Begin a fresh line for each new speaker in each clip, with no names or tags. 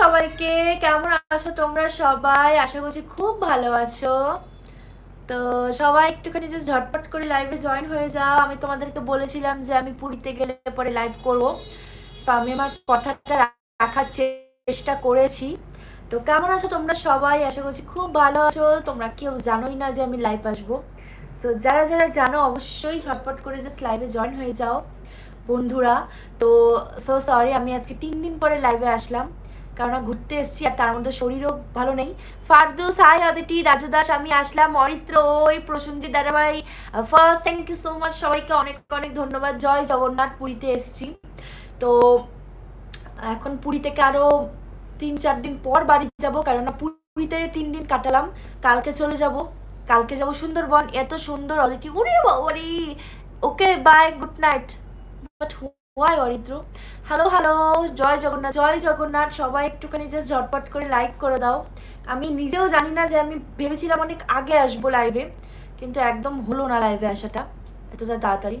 সবাইকে। কেমন আছো তোমরা সবাই? আশা করছি খুব ভালো আছো। তো সবাই একটুখানি যে ঝটপট করে লাইভে জয়েন হয়ে যাও। আমি তোমাদেরকে বলেছিলাম যে আমি পুরীতে গেলে পরে লাইভ করব। তো আমি আমার কথাটা রাখার চেষ্টা করেছি। তো কেমন আছো তোমরা সবাই? আশা করছি খুব ভালো আছো। তোমরা কেউ জানোই না যে আমি লাইভ আসব। তো যারা যারা জানো অবশ্যই ঝটপট করে জাস্ট লাইভে জয়েন হয়ে যাও। বন্ধুরা, তো সো সরি আমি আজকে তিন দিন পরে লাইভে আসলাম। কারণ ঘুরতে এসেছি আর তার মধ্যে শরীরও ভালো নেই। ফারদুস হাই আদিটি রাজু দাস, আমি আসলাম। অরিত্র, ওই প্রসঞ্জিৎ দাদাভাই first thank you so much সবাইকে। অনেক অনেক ধন্যবাদ। জয় জগন্নাথ, পুরীতে এসেছি। তো, এখন পুরী থেকে আরও তিন, চার দিন পর বাড়ি যাব? কেননা পুরীতে তিন দিন কাটালাম। কালকে চলে যাব। কালকে যাব সুন্দরবন। এত সুন্দর, অদিতি। উড়ে বাবারি! Okay bye good night but why Aridra hello hello জয় জগন্নাথ জয় জগন্নাথ সবাই একটুখানি জাস্ট ঝটপট করে লাইক করে দাও। আমি নিজেও জানি না যে আমি ভেবেছিলাম অনেক আগে আসব লাইভে কিন্তু একদম হলো না লাইভে আসাটা। এতটা তাড়াতাড়ি।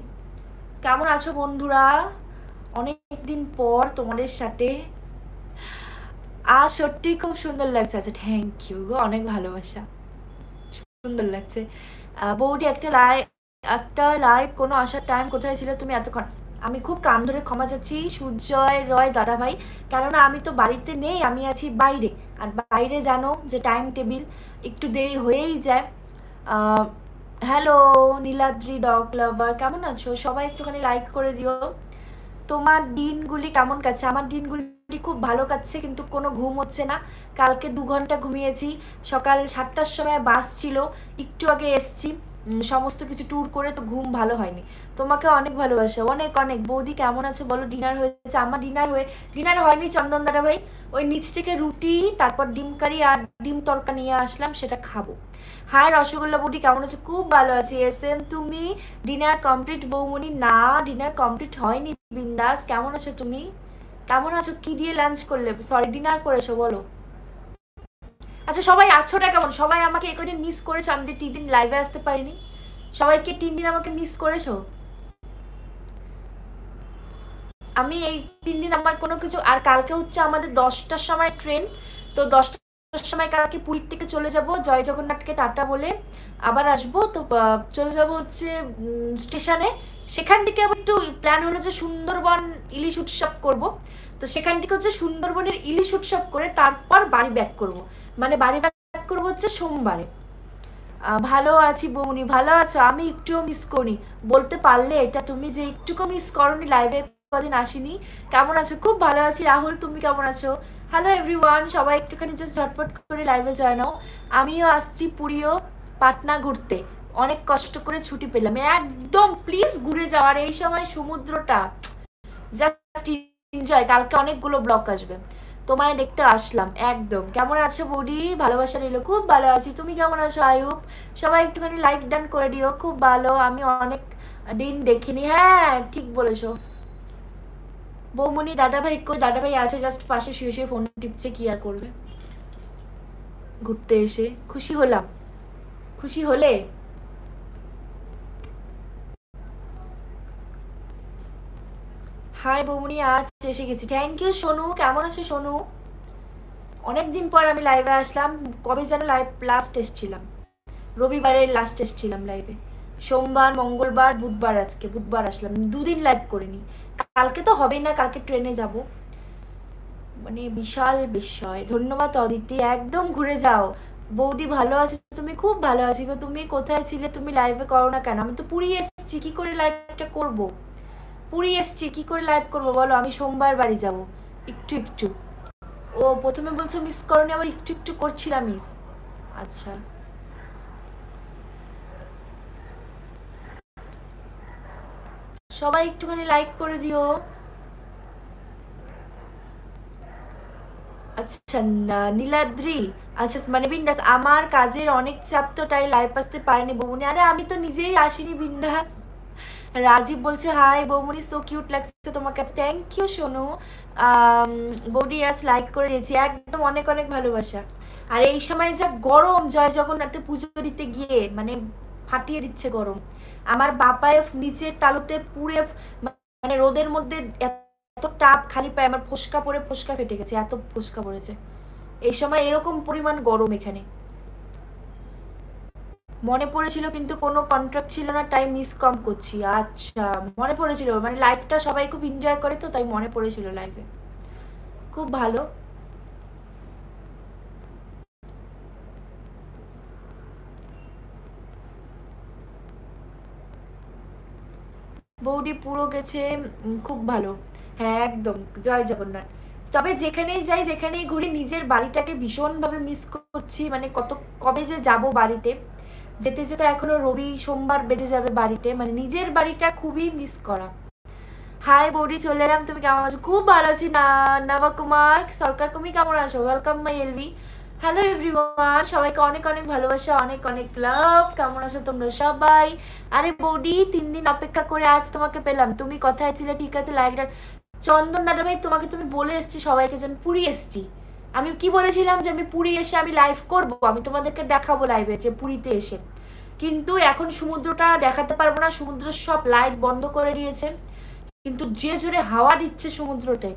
কেমন আছো বন্ধুরা? অনেক দিন পর তোমাদের সাথে। আজ সত্যি খুব সুন্দর লাগছে। আচ্ছা থ্যাংক ইউ গো, অনেক ভালোবাসা। সুন্দর লাগছে। বৌদি একটা লাই একটা লাইভ কোনো আসার টাইম কোথায় ছিল? তুমি এতক্ষণ আমি খুব কান ধরে ক্ষমা চাচ্ছি সূর্যয় রয় দাদা ভাই কেননা আমি তো বাড়িতে নেই, আমি আছি বাইরে। আর বাইরে জানো যে টাইম টেবিল একটু দেরি হয়েই যায়। হ্যালো নীলাদ্রি ডগ লাভার কেমন আছো? সবাই একটুখানি লাইক করে দিও। তোমার দিনগুলি কেমন কাটছে? আমার দিনগুলি খুব ভালো কাটছে, কিন্তু কোনো ঘুম হচ্ছে না। কালকে দু ঘণ্টা ঘুমিয়েছি। সকাল সাতটার সময় বাস ছিল, একটু আগে এসছি। সমস্ত কিছু ট্যুর করে তো ঘুম ভালো হয়নি। তোমাকে অনেক ভালোবাসে, অনেক অনেক। বৌদি কেমন আছে বলো? ডিনার হয়েছে, আমার ডিনার হয়ে ডিনার হয়নি চন্দন দাদা ভাই। ওই নিচ থেকে রুটি, তারপর ডিম কারি আর ডিম তরকা নিয়ে আসলাম, সেটা খাব। হাই রসগোল্লা বৌদি, কেমন আছে? খুব ভালো আছি। এস এম তুমি? ডিনার কমপ্লিট বৌমনি না ডিনার কমপ্লিট হয়নি, বিন্দাস। কেমন আছো তুমি? কেমন আছো? কি দিয়ে লাঞ্চ করলে? সরি ডিনার করেছ, বলো। আচ্ছা সবাই আছোটা কেমন? সবাই আমাকে এ কদিন মিস করেছ? আমি যে তিন দিন লাইভে আসতে পারিনি। সবাইকে তিন দিন আমাকে মিস করেছ? আমি এই তিন দিন আমার কোনো কিছু আর কালকে হচ্ছে আমাদের দশটার সময় ট্রেন তো দশটার সময় কালকে পুরীর থেকে চলে যাব, জয় জগন্নাথকে টাটা বলে আবার আসব। তো চলে যাব হচ্ছে স্টেশনে। সেখান থেকে আবার একটু প্ল্যান হলো যে সুন্দরবন ইলিশ উৎসব করব। তো সেখান থেকে হচ্ছে সুন্দরবনের ইলিশ উৎসব করে তারপর বাড়ি ব্যাক করব। মানে বাড়ি ব্যাক করব হচ্ছে সোমবারে। ভালো আছি বৌনি ভালো আছো? আমি একটুও মিস করি বলতে পারলে এটা তুমি যে একটুকু মিস করনি লাইভে কদিন আসিনি। কেমন আছো? খুব ভালো আছি। রাহুল, তুমি কেমন আছো? হ্যালো এভরিওয়ান সবাই একটুখানি জাস্ট ঝটপট করে লাইভে জয়েন হও। আমিও আসছি পুরীও পাটনা ঘুরতে। অনেক কষ্ট করে ছুটি পেলাম। একদম প্লিজ ঘুরে যাওয়ার এই সময় সমুদ্রটা জাস্ট এনজয় কালকে অনেকগুলো ব্লক আসবে। তোমায় দেখতে আসলাম, একদম। কেমন আছো বৌদি ভালোবাসা নিল, খুব ভালো আছি। তুমি কেমন আছো, আয়ুব? সবাই একটুখানি লাইক ডান করে দিও, খুব ভালো। আমি অনেক দিন দেখিনি। হ্যাঁ ঠিক বলেছ। বৌমনি দাদা ভাই কই? দাদা ভাই আছে জাস্ট পাশে শুয়ে শুয়ে ফোন টিপছে, কি আর করবে? ঘুরতে এসে খুশি হলাম। খুশি হলে হাই বৌমনি, আজ এসে গেছি। Thank you Sonu. কেমন আছো, সোনু? অনেকদিন পর আমি লাইভে আসলাম। কবে যেন লাইভ লাস্ট এসছিলাম। রবিবারে লাস্ট এসছিলাম লাইভে সোমবার, মঙ্গলবার, বুধবার আজকে। বুধবার আসলাম। দুদিন লাইভ করিনি। কালকে তো হবেই না, কালকে ট্রেনে যাব। মানে বিশাল বিষয়। ধন্যবাদ অদিতি। একদম ঘুরে যাও। বৌদি, ভালো আছে? তুমি খুব ভালো আছি তুমি কোথায় ছিলে? তুমি লাইভে করো না কেন? আমি তো পুরী এসেছি। কি করে লাইভটা করব? পুরী এসেছি, কি করে লাইভ করব বলো? আমি সোমবার বাড়ি যাব। একটু একটু। ও প্রথমে বলছো মিস করনি, আবার একটু একটু করছিলাম মিস আচ্ছা। সবাই একটুখানি লাইক করে দিও। আচ্ছা নীলাদ্রি। আচ্ছা মানে বিন্দাস, আমার কাজের অনেক চাপ তো তাই লাইভ আসতে পারিনি বৌমনি। আরে আমি তো নিজেই আসিনি, বিন্দাস। রাজীব বলছে হাই বৌমনি সো কিউট লাগছে তোমাকে। Thank you Sonu. বৌদি, আজ লাইক করে দিয়েছি একদম অনেক অনেক ভালোবাসা। আর এই সময় যা গরম, জয় জগন্নাথে পুজো দিতে গিয়ে মানে ফাটিয়ে দিচ্ছে গরম। আমার বাপায় নিচের তালুতে পুড়ে মানে রোদের মধ্যে এত টাপ খালি পায় আমার ফোসকা পরে ফোসকা ফেটে গেছে, এত ফোসকা পড়েছে। এই সময় এরকম পরিমাণ গরম এখানে। মনে পড়েছিল কিন্তু কোনো কন্ট্রাক্ট ছিল না টাইম মিস কম করছি। আচ্ছা মনে পড়েছিল। মানে লাইফটা সবাই খুব এনজয় করে তো, তাই মনে পড়েছিল লাইফে খুব ভালো। বৌদি পুরো গেছে খুব ভালো। হ্যাঁ একদম। জয় জগন্নাথ। তবে যেখানেই যাই, যেখানেই ঘুরি, নিজের বাড়িটাকে ভীষণভাবে মিস করছি। মানে কত, কবে যে যাব বাড়িতে যেতে যেতে এখনও রবি সোমবার বেজে যাবে বাড়িতে। মানে নিজের বাড়িটা খুবই মিস করা। হাই বৌদি, চলে এলাম। তুমি কেমন আছো? খুব ভালো আছি। না, নবা কুমার, সরকার তুমি কেমন আছো? Welcome my LV hello everyone সবাইকে অনেক অনেক ভালোবাসা, অনেক অনেক লাভ কেমন আছো তোমরা সবাই? আরে বৌদি, তিন দিন অপেক্ষা করে আজ তোমাকে পেলাম। তুমি কথায় ছিলে, ঠিক আছে লাইকটা চন্দন দাদা ভাই তোমাকে তুমি বলে এসছি, সবাইকে যেন পুরী এসছি। আমি কি বলেছিলাম যে আমি পুরী এসে আমি লাইভ করব? আমি তোমাদেরকে দেখাবো লাইভে যে পুরীতে এসে। কিন্তু এখন সমুদ্রটা দেখাতে পারব না সমুদ্র সব লাইট বন্ধ করে দিয়েছে। কিন্তু যে জোরে হাওয়া দিচ্ছে সমুদ্রতে,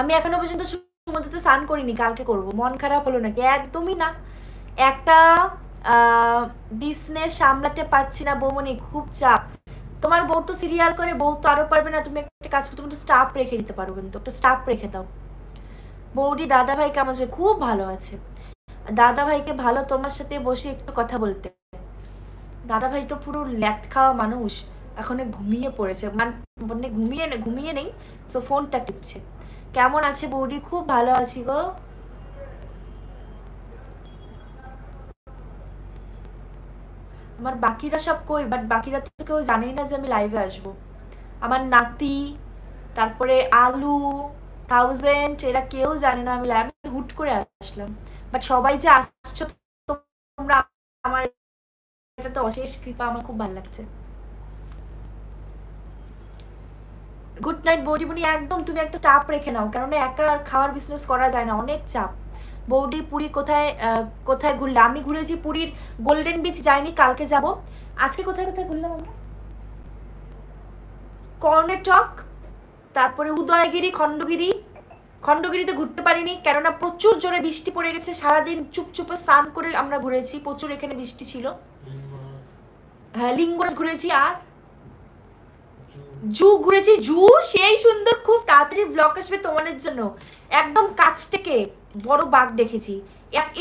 আমি এখনও পর্যন্ত সমুদ্রতে স্নান করিনি, কালকে করব। মন খারাপ হলো নাকি? একদমই না। একটা বিজনেস সামলাতে পারছি না বৌমনি, খুব চাপ। তোমার বউ তো সিরিয়াল করে, বউ তো আরও পারবে না। তুমি একটা কাজ করতে তুমি স্টাফ রেখে দিতে পারো কিন্তু, একটা স্টাফ রেখে দাও। বৌদি দাদা ভাই কেমন আছে খুব ভালো আছে। দাদা ভাইকে ভালো তোমার সাথে বসে একটু কথা বলতে। দাদা ভাই তো পুরো ল্যাথ খাওয়া মানুষ এখন ঘুমিয়ে পড়েছে। মানে ঘুমিয়ে নে ঘুমিয়ে নেই সো ফোনটা টিপছে। কেমন আছে বৌদি? খুব ভালো আছি গো। আমার বাকিরা সব কই? বাট বাকিরা তো কেউ জানেই না যে আমি লাইভে আসব। আমার নাতি, তারপরে আলু থাউজেন্ড এরা কেউ জানে না, আমি লাইভে হুট করে আসলাম। বাট সবাই যে আসছো, তোমরা আমার এটা তো অশেষ কৃপা, আমার খুব ভালো লাগছে। গুড নাইট বৌদিমণি। একদম তুমি একটা চাপ রেখে নাও কারণ একা আর খাওয়ার বিজনেস করা যায় না, অনেক চাপ। বৌদি, পুরী কোথায় কোথায় ঘুরলে? আমি ঘুরেছি পুরীর গোল্ডেন বিচ যাইনি, কালকে যাব। আজকে কোথায় কোথায় ঘুরলাম আমরা? কর্নেটক তারপরে উদয়গিরি, খণ্ডগিরি খণ্ডগিরিতে ঘুরতে পারিনি, কেননা প্রচুর জোরে বৃষ্টি পড়ে গেছে, সারাদিন চুপচুপে স্নান করে আমরা ঘুরেছি, প্রচুর এখানে বৃষ্টি ছিল। হ্যাঁ লিঙ্গরাজ ঘুরেছি আর জু ঘুরেছি, জু সেই সুন্দর, খুব তাড়াতাড়ি ব্লক আসবে তোমাদের জন্য। একদম কাছ থেকে বড় বাঘ দেখেছি।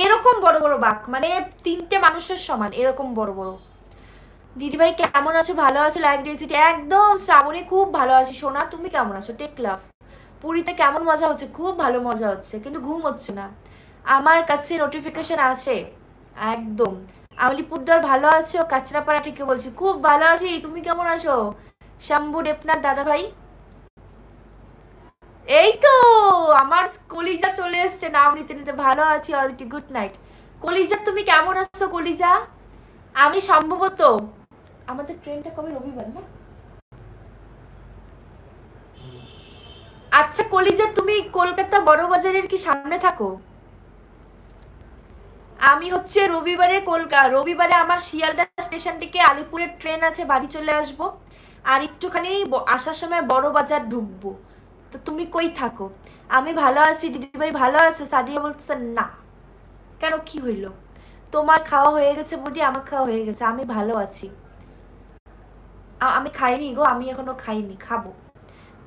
এরকম বড় বড় বাঘ মানে তিনটে মানুষের সমান, এরকম বড় বড়। দিদিভাই, কেমন আছো? ভালো আছো? লাইক দিয়েছি একদম শ্রাবণী, খুব ভালো আছি। সোনা, তুমি কেমন আছো? টেক লাভ পুরীতে কেমন মজা হচ্ছে? খুব ভালো মজা হচ্ছে, কিন্তু ঘুম হচ্ছে না। আমার কাছে নোটিফিকেশন আছে। একদম। আলিপুরদার ভালো আছো? কাঁচরাপাড়া থেকে বলছি? খুব ভালো আছি। তুমি কেমন আছো? শম্ভু দেবনাথ দাদা ভাই এই তো! আমার কলিজা চলে এসছে। নাম নিতে নিতে ভালো আছি। অলরেডি গুড নাইট কলিজা, তুমি কেমন আছো কলিজা? আমি সম্ভবত আমাদের ট্রেনটা কবে রবিবার না? আচ্ছা কলিজা, তুমি কলকাতা বড় বাজারের কি সামনে থাকো? আমি হচ্ছে রবিবারে কলকাতা রবিবারে আমার শিয়ালদা স্টেশন থেকে আলিপুরের ট্রেন আছে, বাড়ি চলে আসব। আর একটুখানি আসার সময় বড় বাজার ঢুকবো। তো তুমি কই থাকো? আমি ভালো আছি, দিদিভাই ভালো আছো? সাদিয়া বলছে না। কেন, কি হইল? তোমার খাওয়া হয়ে গেছে বুডি আমার খাওয়া হয়ে গেছে, আমি ভালো আছি। আমি খাইনি গো, আমি এখনও খাইনি, খাব।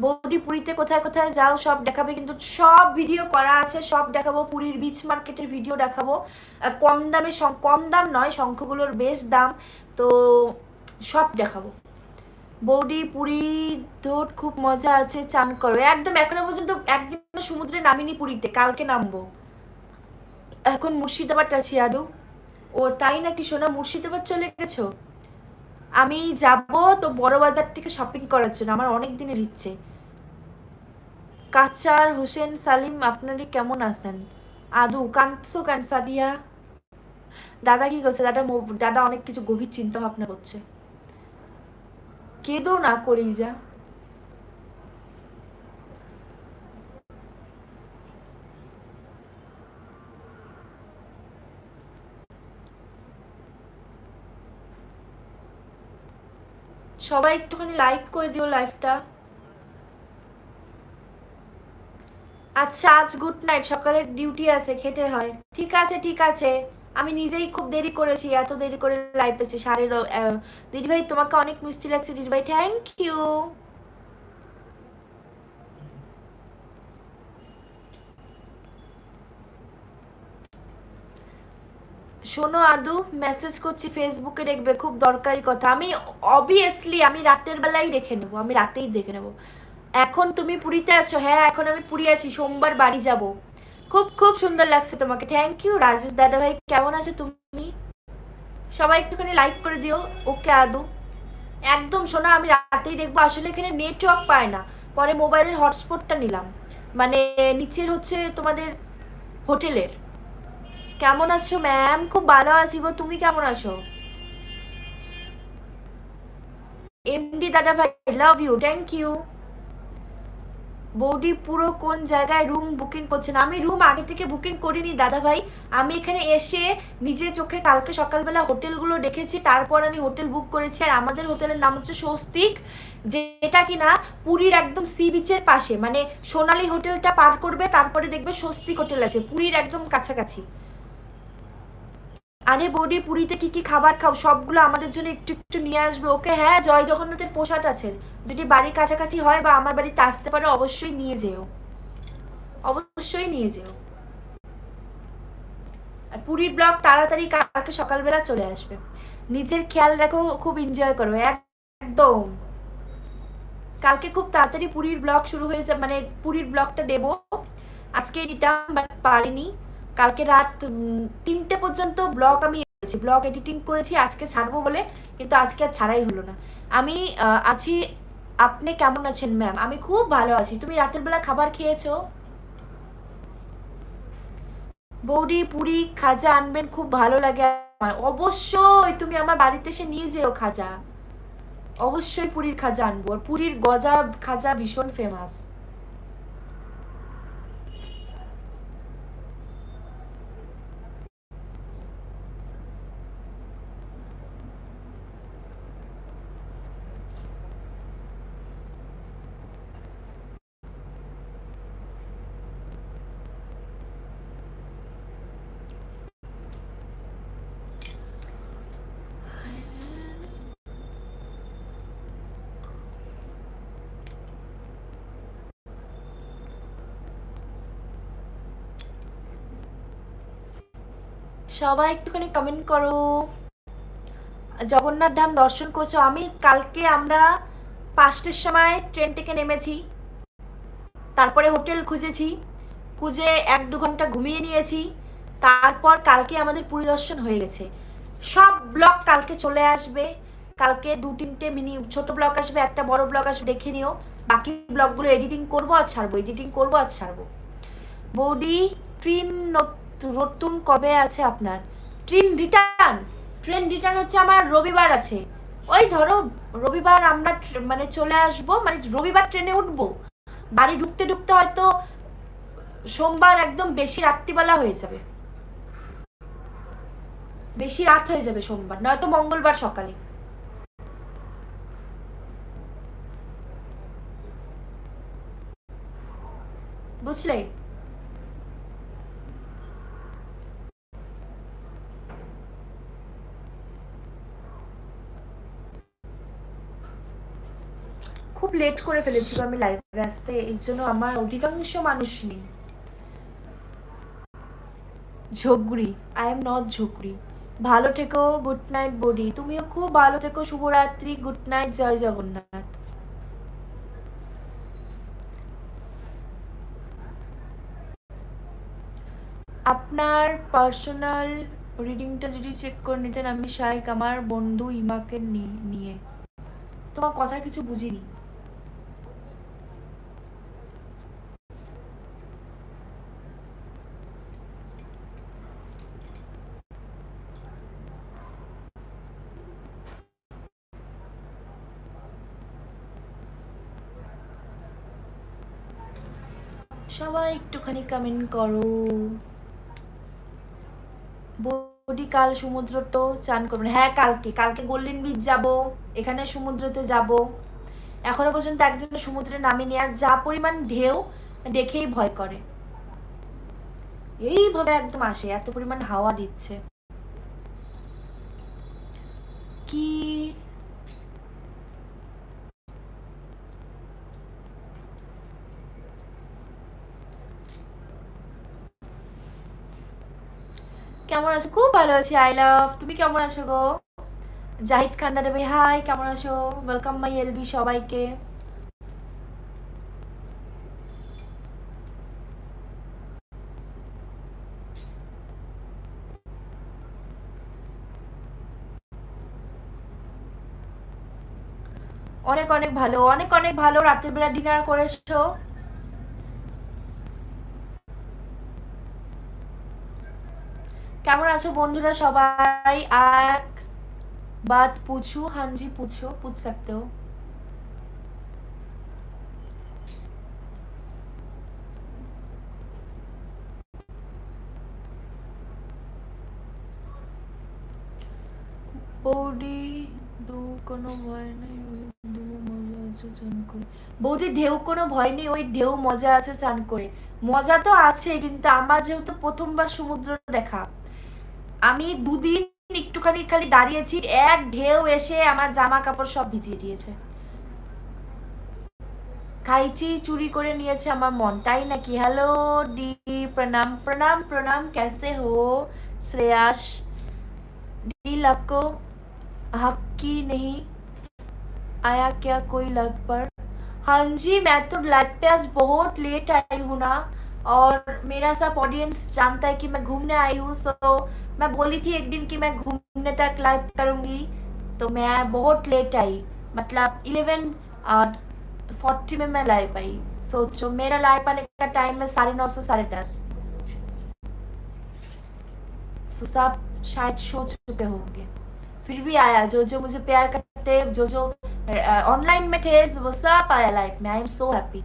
বৌদি পুরীতে কোথায় কোথায় যাও, সব দেখাবে, কিন্তু সব ভিডিও করা আছে, সব দেখাবো। পুরীর বিচ মার্কেটের ভিডিও দেখাবো। কম দামে কম দাম নয়, শঙ্খগুলোর বেশ দাম। তো সব দেখাবো। বৌদি, পুরী ধোট খুব মজা আছে, চান করো। একদম এখনও পর্যন্ত একদিন সমুদ্রে নামিনি পুরীতে, কালকে নামবো। এখন মুর্শিদাবাদ আছি, আদৌ। ও, তাই নাকি শোনা মুর্শিদাবাদ চলে গেছো? আমি যাব তো বড় বাজার থেকে শপিং করার জন্য, আমার অনেক দিনের ইচ্ছে। কাচার, হোসেন, সালিম আপনারই কেমন আছেন? আদু কানসো কান সাদিয়া? দাদা কি করছে? দাদা দাদা অনেক কিছু গভীর চিন্তা ভাবনা করছে। কেঁদো না করেই যা সবাই একটুখানি লাইক করে দিও লাইফটা আচ্ছা আজ গুড নাইট সকালে ডিউটি আছে, খেতে হয়। ঠিক আছে ঠিক আছে। আমি নিজেই খুব দেরি করেছি, এত দেরি করে লাইভ পেয়েছি সাড়ে দিদিভাই তোমাকে অনেক মিষ্টি লাগছে। দিদিভাই থ্যাংক ইউ শোনো আদু মেসেজ করছি ফেসবুকে দেখবে, খুব দরকারি কথা। আমি অবভিয়াসলি আমি রাতের বেলায় দেখে নেব, আমি রাতেই দেখে নেব। এখন তুমি পুরীতে আছো? হ্যাঁ এখন আমি পুরী আছি, সোমবার বাড়ি যাব। খুব খুব সুন্দর লাগছে তোমাকে। থ্যাংক ইউ রাজেশ দাদা ভাই কেমন আছো তুমি? সবাই একটুখানি লাইক করে দিও। ওকে আদু। একদম, শোনা, আমি রাতেই দেখব। আসলে এখানে নেটওয়ার্ক পায় না। পরে মোবাইলের হটস্পটটা নিলাম। মানে নিচের হচ্ছে তোমাদের হোটেলের। কেমন আছো ম্যাম খুব ভালো আছি গো। তুমি কেমন আছো? এমডি দাদা ভাই লাভ ইউ থ্যাংক ইউ বৌদি পুরো কোন জায়গায় রুম বুকিং করছেন আমি রুম আগে থেকে বুকিং করিনি দাদা ভাই। আমি এখানে এসে নিজের চোখে কালকে সকালবেলা হোটেলগুলো দেখেছি, তারপর আমি হোটেল বুক করেছি। আর আমাদের হোটেলের নাম হচ্ছে স্বস্তিক, যেটা কিনা পুরীর একদম সি বিচের পাশে। মানে সোনালী হোটেলটা পার করবে, তারপরে দেখবে স্বস্তিক হোটেল আছে, পুরীর একদম কাছাকাছি। আরে বৌদি, পুরীতে কি কি খাবার খাও? সবগুলো আমাদের জন্য একটু একটু নিয়ে আসবে। ওকে হ্যাঁ জয় জগন্নাথের প্রসাদ আছে। যদি বাড়ির কাছাকাছি হয় বা আমার বাড়িতে আসতে পারে, অবশ্যই নিয়ে যেও। অবশ্যই নিয়ে যেও। আর পুরীর ব্লগ তাড়াতাড়ি কালকে সকালবেলা চলে আসবে। নিজের খেয়াল রাখো, খুব এনজয় করো। একদম। কালকে খুব তাড়াতাড়ি পুরীর ব্লগ শুরু হয়ে যাবে মানে পুরীর ব্লগটা দেবো। আজকে দিতাম বাট পারিনি। কালকে রাত তিনটে পর্যন্ত ব্লগ আমি করেছি। ব্লগ এডিটিং করেছি, আজকে ছাড়বো বলে, কিন্তু আজকে আর ছাড়াই হলো না। আমি আছি, আপনি কেমন আছেন ম্যাম আমি খুব ভালো আছি। তুমি রাতের বেলা খাবার খেয়েছো? বৌদি, পুরি, খাজা আনবেন, খুব ভালো লাগে আমার। অবশ্যই তুমি আমার বাড়িতে এসে নিয়ে যেও খাজা। অবশ্যই পুরীর খাজা আনব। আর পুরীর গজা, খাজা ভীষণ ফেমাস সবাই একটুখানি কমেন্ট করো। জগন্নাথ ধাম দর্শন করছ। আমি কালকে আমরা পাঁচটার সময় ট্রেন থেকে নেমেছি। তারপরে হোটেল খুঁজেছি। খুঁজে এক দু ঘণ্টা ঘুমিয়ে নিয়েছি। তারপর কালকে আমাদের পরিদর্শন হয়ে গেছে। সব ব্লগ কালকে চলে আসবে। কালকে দু তিনটে মিনি ছোট ব্লগ আসবে, একটা বড় ব্লগ আসবে, দেখে নিও। বাকি ব্লগগুলো এডিটিং করব আর ছাড়বো এডিটিং করব আর ছাড়বো। বৌদি ট্রেন নতুন কবে আছে আপনার? ট্রেন রিটার্ন ট্রেন রিটার্ন হচ্ছে আমার রবিবার আছে। ওই ধরো, রবিবার আমরা মানে চলে আসব মানে রবিবার ট্রেনে উঠবো। বাড়ি ঢুকতে ঢুকতে হয়তো সোমবার একদম বেশি রাত্রিবেলা হয়ে যাবে। বেশি রাত হয়ে যাবে সোমবার, নয়তো মঙ্গলবার সকালে। বুঝলে খুব লেট করে ফেলেছিল আমি লাইভে আসতে। এই জন্য আমার অধিকাংশ মানুষ নেই ঝগড়ি আই এম নট ঝগড়ি। ভালো থেকো গুড নাইট বডি তুমিও খুব ভালো থেকো, শুভরাত্রি গুড নাইট জয় জগন্নাথ। আপনার পার্সোনাল রিডিংটা যদি চেক করে নিতেন, আমি শাইক আমার বন্ধু ইমাকে নিয়ে। তোমার কথা কিছু বুঝিনি। সবাই একটুখানি কমেন্ট করো। বডি কাল সমুদ্র তো চান করবেন হ্যাঁ কালকে। কালকে গোল্ডেন বিচ যাব। এখানে সমুদ্রতে যাব। এখনও পর্যন্ত একদিন সমুদ্রে নামিনি আর যা পরিমাণ ঢেউ দেখেই ভয় করে। এইভাবে একদম আসে, এত পরিমাণ হাওয়া দিচ্ছে। কি কেমন আছো? খুব ভালো আছি আই লাভ তুমি কেমন আছো গো? জাহিদ খান্ডারে ভাই হাই কেমন আছো? ওয়েলকাম মাই এলবি সবাইকে। অনেক অনেক ভালো, অনেক অনেক ভালো। রাতের বেলা ডিনার করেছ। কেমন আছো বন্ধুরা সবাই? এক বাদ পুছু, হানজি পুছো, পুছ থাকতেও হো। বৌদি, দু কোনো ভয় নেই মজা আছে, চান করে। বৌদি, ঢেউ কোনো ভয় নেই, ওই ঢেউ মজা আছে, চান করে। মজা তো আছে কিন্তু আমার যেহেতু প্রথমবার সমুদ্র দেখা। আমি দুদিন একটুখানি খালি দাঁড়িয়েছি এক ঢেউ এসে আমার জামা কাপড় সব ভিজিয়ে দিয়েছে খাইছি চুরি করে নিয়েছে আমার মন তাই নাকি হ্যালো ডি প্রণাম প্রণাম প্রণাম कैसे हो श्रेयास डील आपको हक की नहीं आया क्या कोई लाइव पर हाँ जी मैं तो लाइव पे आज बहुत लेट आई हूँ ना और मेरा सब ऑडियंस जानता है कि मैं घूमने आई हूँ तो मैं बोली थी एक दिन कि मैं घूमने तक लाइव करूँगी। तो मैं बहुत लेट आई मतलब इलेवन फोर्टी में मैं लाइव आई। सोचो, मेरा लाइव आने का टाइम है साढ़े नौ से साढ़े दस। तो सब शायद सो चुके होंगे। फिर भी आया, जो जो मुझे प्यार करते, जो जो ऑनलाइन में थे, वो सब आया लाइफ में। आई एम सो हैप्पी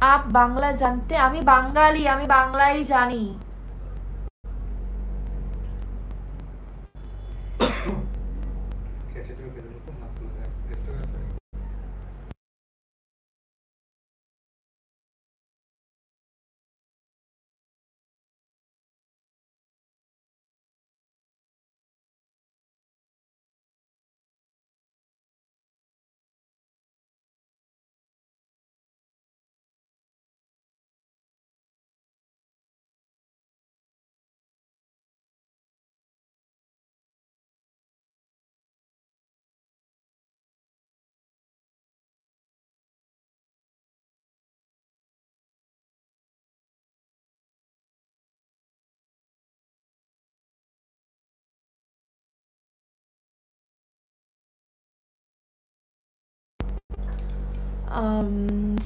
আপ বাংলা জানতে আমি বাঙালি আমি বাংলাই জানি।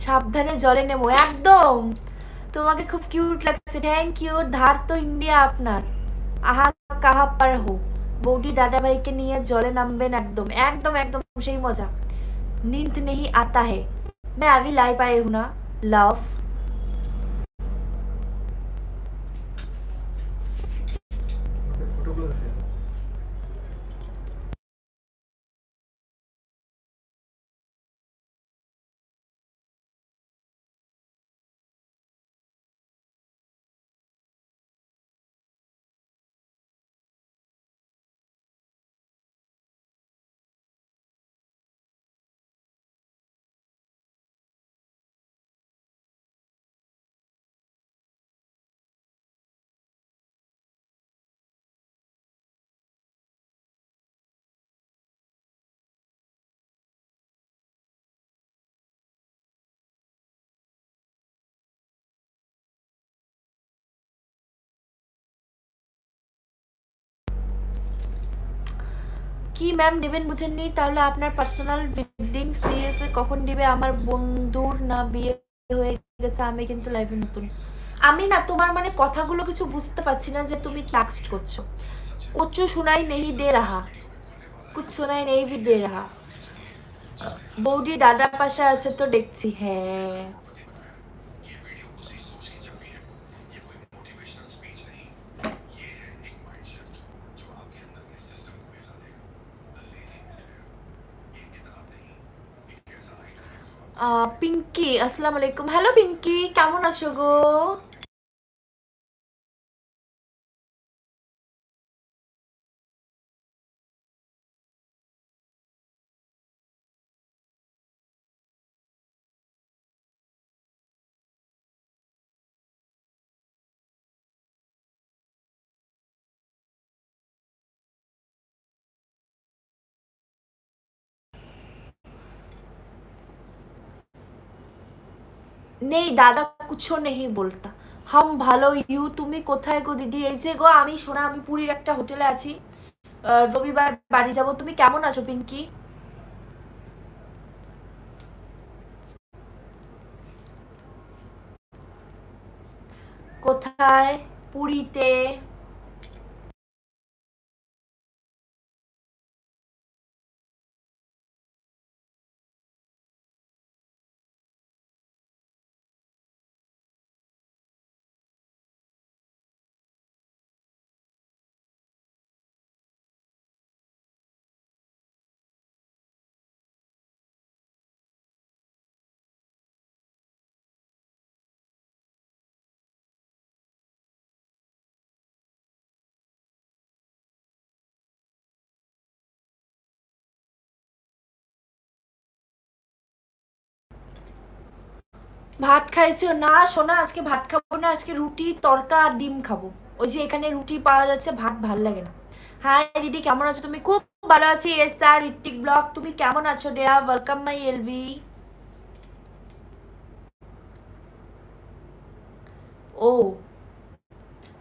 সাবধানে জলে নেবো একদম তোমাকে খুব কিউট লাগছে থ্যাংক ইউ ধার তো ইন্ডিয়া আপনার আহা কাহা পার হো বৌদি দাদা ভাইকে নিয়ে জলে নামবেন একদম একদম একদম সেই মজা नींद नहीं आता है मैं अभी लाइव आई हूँ ना लव কি ম্যাম দেবেন বুঝেননি তাহলে আপনার পার্সোনাল বিল্ডিং সিএস কখন দিবে? আমার বন্ধুর না বিয়ে হয়ে গেছে, আমি কিন্তু লাইভে নতুন। আমি না তোমার মানে কথাগুলো কিছু বুঝতে পারছি না যে তুমি লাক্সড করছ। কচু শোনাই নেই দে রাহা। কুছ শোনাই নেই ভি দে রাহা। বৌদি দাদা পাশে আছে তো দেখছি হ্যাঁ। পিঙ্কি আসসালামু আলাইকুম। হ্যালো পিঙ্কি কেমন আছো গো? নেই, দাদা কিছু নেই বলতা। হাম ভালো, ইউ তুমি কোথায় গো দিদি? এই যে গো, আমি শোনা আমি পুরীর একটা হোটেলে আছি। রবিবার বাড়ি যাব। তুমি কেমন আছো, পিঙ্কি? কোথায়? পুরীতে। ভাত খাইছো। না শোনা আজকে ভাত খাব না, আজকে রুটি, তরকা আর ডিম খাব। ওই যে এখানে রুটি পাওয়া যাচ্ছে, ভাত ভালো লাগে না। হাই দিদি, কেমন আছো তুমি? খুব ভালো আছি। S R Ritwik vlog. তুমি কেমন আছো ডেয়া ওয়েলকাম মাই এলভি ও,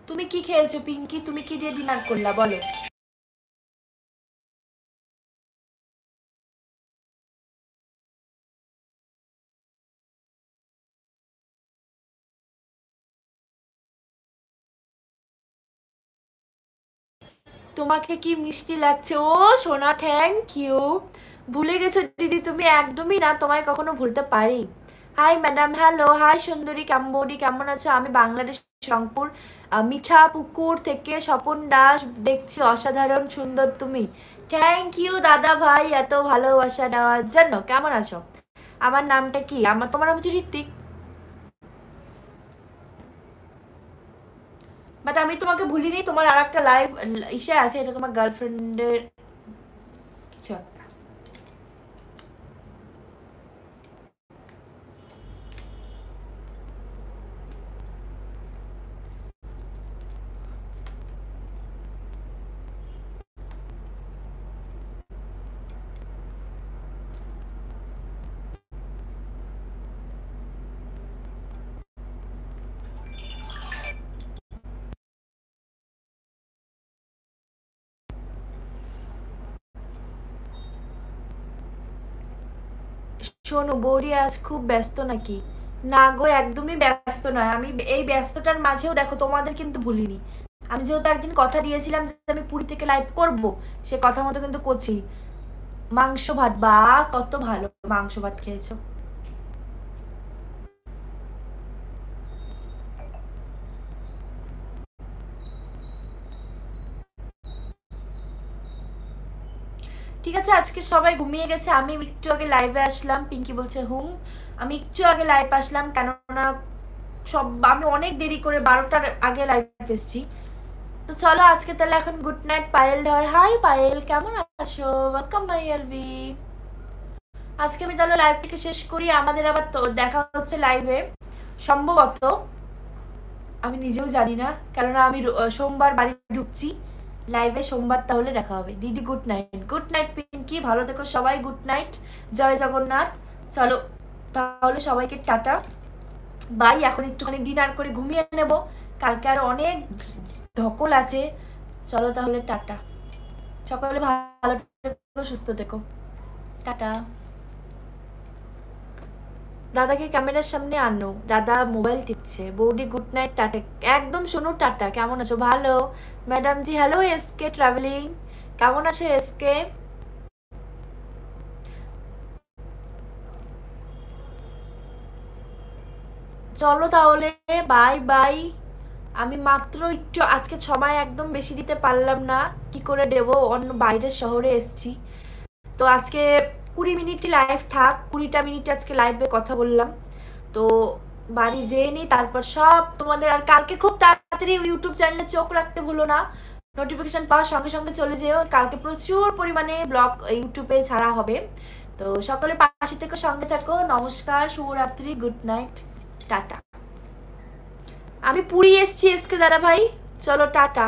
তুমি কি খেয়েছো, পিঙ্কি? তুমি কি দিয়ে ডিনার করলা? বলো। তোমাকে কি মিষ্টি লাগছে? ও, সোনা থ্যাংক ইউ ভুলে গেছো দিদি, তুমি একদমই না, তোমায় কখনো ভুলতে পারি। হাই ম্যাডাম হ্যালো হাই সুন্দরী কাম্বোডি কেমন আছো? আমি বাংলাদেশ রংপুর মিঠা পুকুর থেকে স্বপন দাস দেখছি, অসাধারণ, সুন্দর তুমি। থ্যাংক ইউ দাদা ভাই, এত ভালোবাসা দেওয়ার জন্য। কেমন আছো? আমার নামটা কি? আমার, তোমার নাম হচ্ছে ঋত্বিক। বাট আমি তোমাকে ভুলিনি তোমার আর একটা লাইভ ইসে আছে এটা তোমার গার্লফ্রেন্ডের কিছু একটা শোনো বৌরি আজ খুব ব্যস্ত নাকি? না গো, একদমই ব্যস্ত নয়। আমি এই ব্যস্ততার মাঝেও দেখো, তোমাদের কিন্তু ভুলিনি। আমি যেহেতু একদিন কথা দিয়েছিলাম যে আমি পুরী থেকে লাইভ করব, সে কথা মতো কিন্তু করছি। মাংস ভাত, বা কত ভালো মাংস ভাত খেয়েছো। ঠিক আছে, আজকে সবাই ঘুমিয়ে গেছে। আমি একটু আগে লাইভে আসলাম। পিঙ্কি বলছে, হুম। আমি একটু আগে লাইভ আসলাম, কেননা সব, আমি অনেক দেরি করে বারোটার আগে লাইভ এসেছি। তো চলো, আজকে তাহলে এখন গুড নাইট পায়েল ধর। হাই পায়েল, কেমন আছো? ওয়েলকাম মাই এলবি আজকে আমি তাহলে লাইভটিকে শেষ করি। আমাদের আবার তো দেখা হচ্ছে লাইভে সম্ভবত, আমি নিজেও জানি না, কেননা আমি সোমবার বাড়ি ঢুকছি। লাইভে সোমবার তাহলে দেখা হবে। দিদি good night good night Pinky ভালো থেকো সবাই। গুড নাইট জয় জগন্নাথ। চলো, তাহলে সবাইকে টাটা। বাই এখন একটুখানি ডিনার করে ঘুমিয়ে নেব। কালকে আর অনেক ধকল আছে। চলো তাহলে টাটা। সকলে ভালো থেকো, সুস্থ থেকো। টাটা। দাদাকে ক্যামেরার সামনে আনো। দাদা মোবাইল টিপছে। বৌদি গুড নাইট টাটা। একদম শোনো, টাটা। কেমন আছো? ভালো। Madam ji hello SK travelling কেমন আছো এসকে চলো তাহলে বাই বাই আমি মাত্র একটু, আজকে সময় একদম বেশি দিতে পারলাম না। কি করে দেবো? অন্য বাইরের শহরে এসছি। তো আজকে কুড়ি মিনিটই লাইভ থাক, কুড়িটা মিনিট আজকে লাইভে কথা বললাম। তো বাড়ি যেয়ে নিই তারপর সব তোমাদের আর কালকে খুব তাড়াতাড়ি ইউটিউব চ্যানেলে চোখ রাখতে ভুলো না। নোটিফিকেশন পাওয়ার সঙ্গে সঙ্গে চলে যেও। কালকে প্রচুর পরিমাণে ব্লগ ইউটিউবে ছাড়া হবে। তো সকলে পাশে থেকে, সঙ্গে থাকো। নমস্কার, শুভরাত্রি গুড নাইট টাটা। আমি পুরী এসছি এসকে দাদা ভাই চলো, টাটা।